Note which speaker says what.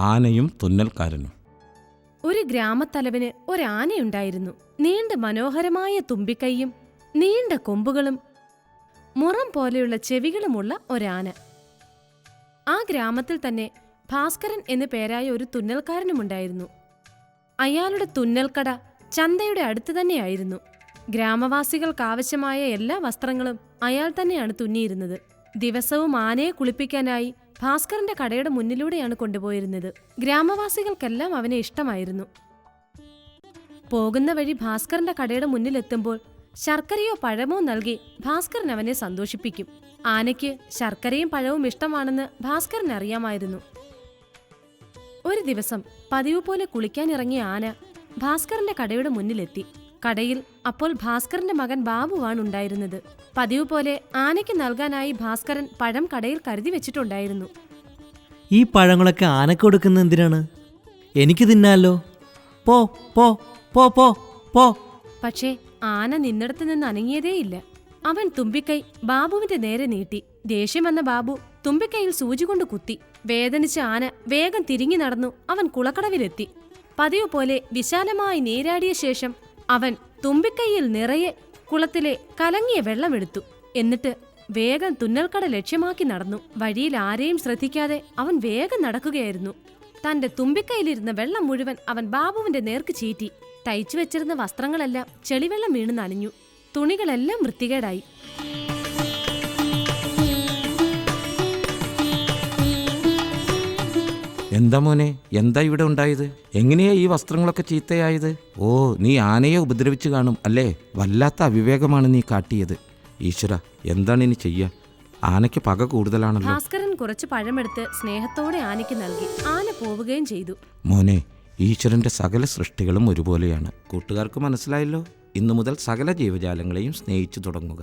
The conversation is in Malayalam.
Speaker 1: ആനയും തുന്നൽക്കാരനും.
Speaker 2: ഒരു ഗ്രാമത്തലവന് ഒരാനയുണ്ടായിരുന്നു. നീണ്ട മനോഹരമായ തുമ്പിക്കൈയും നീണ്ട കൊമ്പുകളും മുറം പോലെയുള്ള ചെവികളുമുള്ള ഒരാന. ആ ഗ്രാമത്തിൽ തന്നെ ഭാസ്കരൻ എന്നു പേരായ ഒരു തുന്നൽക്കാരനുമുണ്ടായിരുന്നു. അയാളുടെ തുന്നൽക്കട ചന്തയുടെ അടുത്ത് തന്നെയായിരുന്നു. ഗ്രാമവാസികൾക്കാവശ്യമായ എല്ലാ വസ്ത്രങ്ങളും അയാൾ തന്നെയാണ് തുന്നിയിരുന്നത്. ദിവസവും ആനയെ കുളിപ്പിക്കാനായി ഭാസ്കറിന്റെ കടയുടെ മുന്നിലൂടെയാണ് കൊണ്ടുപോയിരുന്നത്. ഗ്രാമവാസികൾക്കെല്ലാം അവനെ ഇഷ്ടമായിരുന്നു. പോകുന്ന വഴി ഭാസ്കറിന്റെ കടയുടെ മുന്നിലെത്തുമ്പോൾ ശർക്കരയോ പഴമോ നൽകി ഭാസ്കരൻ അവനെ സന്തോഷിപ്പിക്കും. ആനയ്ക്ക് ശർക്കരയും പഴവും ഇഷ്ടമാണെന്ന് ഭാസ്കരൻ അറിയാമായിരുന്നു. ഒരു ദിവസം പതിവ് പോലെ കുളിക്കാനിറങ്ങിയ ആന ഭാസ്കറിന്റെ കടയുടെ മുന്നിലെത്തി. കടയിൽ അപ്പോൾ ഭാസ്കരന്റെ മകൻ ബാബുവാണ് ഉണ്ടായിരുന്നത്. പതിവ് പോലെ ആനയ്ക്ക് നൽകാനായി ഭാസ്കരൻ പഴം കടയിൽ കരുതി വെച്ചിട്ടുണ്ടായിരുന്നു.
Speaker 3: ഈ പഴങ്ങളൊക്കെ ആനക്ക് കൊടുക്കുന്ന എന്തിനാണ്? എനിക്ക് തിന്നാലോ? പോ പോ പോ പോ പോ.
Speaker 2: പക്ഷേ ആന നിന്നിടത്ത് നിന്ന് അനങ്ങിയതേയില്ല അവൻ തുമ്പിക്കൈ ബാബുവിന്റെ നേരെ നീട്ടി. ദേഷ്യം വന്ന ബാബു തുമ്പിക്കൈയിൽ സൂചി കൊണ്ട് കുത്തി. വേദനിച്ച ആന വേഗം തിരിഞ്ഞു നടന്നു അവൻ കുളക്കടവിലെത്തി. പതിവ് പോലെ വിശാലമായി നീരാടിയ ശേഷം അവൻ തുമ്പിക്കൈയിൽ നിറയെ കുളത്തിലെ കലങ്ങിയ വെള്ളമെടുത്തു. എന്നിട്ട് വേഗം തുന്നൽക്കട ലക്ഷ്യമാക്കി നടന്നു. വഴിയിൽ ആരെയും ശ്രദ്ധിക്കാതെ അവൻ വേഗം നടക്കുകയായിരുന്നു. തന്റെ തുമ്പിക്കൈയിലിരുന്ന വെള്ളം മുഴുവൻ അവൻ ബാബുവിന്റെ നേർക്ക് ചീറ്റി. തയ്ച്ചു വെച്ചിരുന്ന വസ്ത്രങ്ങളെല്ലാം ചെളിവെള്ളം വീണ് നനഞ്ഞു. തുണികളെല്ലാം വൃത്തികേടായി.
Speaker 1: എന്താ മോനെ? എന്താ ഇവിടെ ഉണ്ടായത്? എങ്ങനെയാ ഈ വസ്ത്രങ്ങളൊക്കെ ചീത്തയായത്? ഓ നീ ആനയെ ഉപദ്രവിച്ചു കാണും അല്ലേ? വല്ലാത്ത അവിവേകമാണ് നീ കാട്ടിയത്. ഈശ്വര എന്താണ് ഇനി ചെയ്യുക ആനയ്ക്ക് പക കൂടുതലാണല്ലോ.
Speaker 2: ഭാസ്കരൻ കുറച്ച് പഴമെടുത്ത് സ്നേഹത്തോടെ ആനയ്ക്ക് നൽകി. ആന പോവുകയും ചെയ്തു.
Speaker 1: മോനെ ഈശ്വരന്റെ സകല സൃഷ്ടികളും ഒരുപോലെയാണ്. കൂട്ടുകാർക്ക് മനസ്സിലായല്ലോ? ഇന്നു മുതൽ സകല ജീവജാലങ്ങളെയും സ്നേഹിച്ചു തുടങ്ങുക.